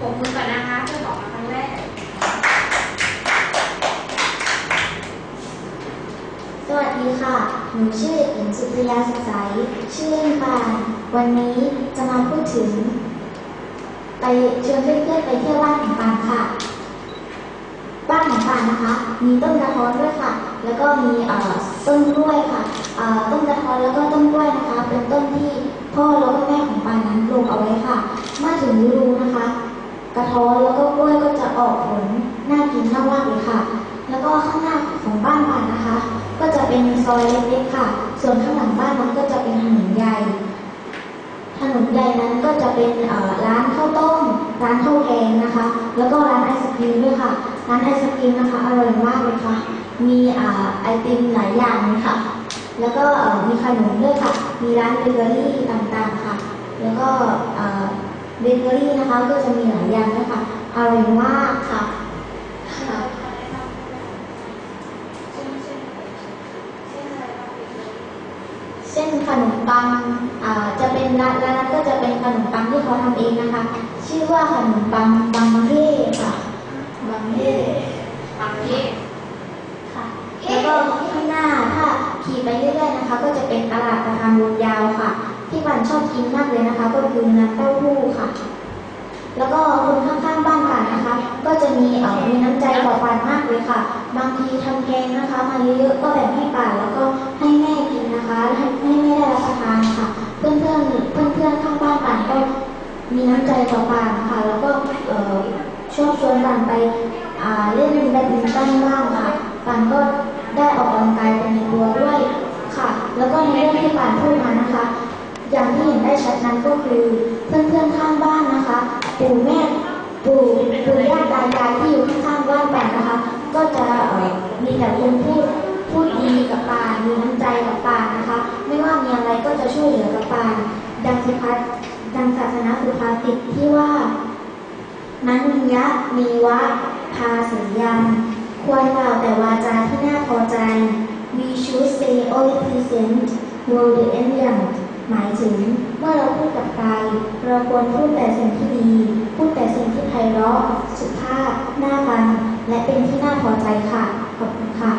ผมมือก่อนนะคะเพื่อบอกมาครั้งแรก สวัสดีค่ะ หนูชื่อเด็กหญิงสุปริยาสุขใส ชื่อเล่นปาน วันนี้จะมาพูดถึง ไปชวนเพื่อนๆไปเที่ยวบ้านของปานค่ะ บ้านของปานนะคะ มีต้นกระท้อนด้วยค่ะ แล้วก็มีต้นกล้วยค่ะต้นกระท้อนแล้วก็ต้นกล้วยนะคะ เป็นต้นที่ ท้อแล้วก็กล้วยก็จะออกผลน่ากินมากๆเลยค่ะ แล้วก็ข้างหน้าของบ้านปานนะคะ ก็จะเป็นซอยเล็กๆค่ะ ส่วนข้างหลังบ้านนั้นก็จะเป็นถนนใหญ่ ถนนใหญ่นั้นก็จะเป็นร้านข้าวต้ม ร้านข้าวแกงนะคะ แล้วก็ร้านไอศครีมด้วยค่ะ ร้านไอศครีมนะคะอร่อยมากเลยค่ะ มีไอติมหลายอย่างเลยค่ะ แล้วก็มีขนมด้วยค่ะ มีร้านเบเกอรี่ต่างๆค่ะ แล้วก็ เบเกอรี่นะคะก็จะมีหลายอย่างนะคะอร่อยมากค่ะค่ะเส้นขนมปังอ่าจะเป็นร้านร้านนั้นก็จะเป็นขนมปังที่เขาทำเองนะคะ ชื่อว่าขนมปังบางเท่ค่ะบางเฮ่ บางที่ ค่ะ แล้วก็ข้างหน้าถ้าขี่ไปเรื่อยๆนะคะ ก็จะเป็นตลาดประทานวงยาวค่ะันชอบกินมากเลยนะคะ ก็คือน้ำเต้าหู้ค่ะ แล้วก็คนข้างๆบ้านป่านนะคะ ก็จะมีเอ่อมีน้ำใจต่อป่านมากเลยค่ะ บางทีทำแกงนะคะ มาเยอะๆก็แบ่งให้ป่านแล้วก็ให้แม่กินนะคะให้ให้แม่ได้รับประทานค่ะ เพื่อนเพื่อนเพื่อนๆข้างบ้านป่านก็มีน้ำใจต่อป่านค่ะ แล้วก็เอ่อชอบชวนป่านไปอ่าเล่นแบดมินตันบ้างค่ะป่านก็ได้ออกกำลังกายไปในตัวด้วยค่ะ แล้วก็ในเรื่องที่ป่านพูดมานะคะ อย่างที่เห็นได้ชัดนั้นก็คือ เพื่อนๆข้างบ้านนะคะ ปู่แม่ปู่ปู่ย่าตายายที่อยู่ข้างๆบ้านแปดนะคะ ก็จะมีแต่คนพูดพูดดีกับปานมีน้ำใจกับปานนะคะ ไม่ว่ามีอะไรก็จะช่วยเหลือกับปานดังสุภาดังศาสนาสุภาษิตที่ว่านั้นมียะมีวะพาสัญญาควรกล่าวแต่วาจาที่น่าพอใจ we should say all present word and young หมายถึงเมื่อเราพูดกับใครเราควรพูดแต่สิ่งที่ดี พูดแต่สิ่งที่ไพเราะสุภาพน่าฟังและเป็นที่น่าพอใจค่ะ ขอบคุณค่ะ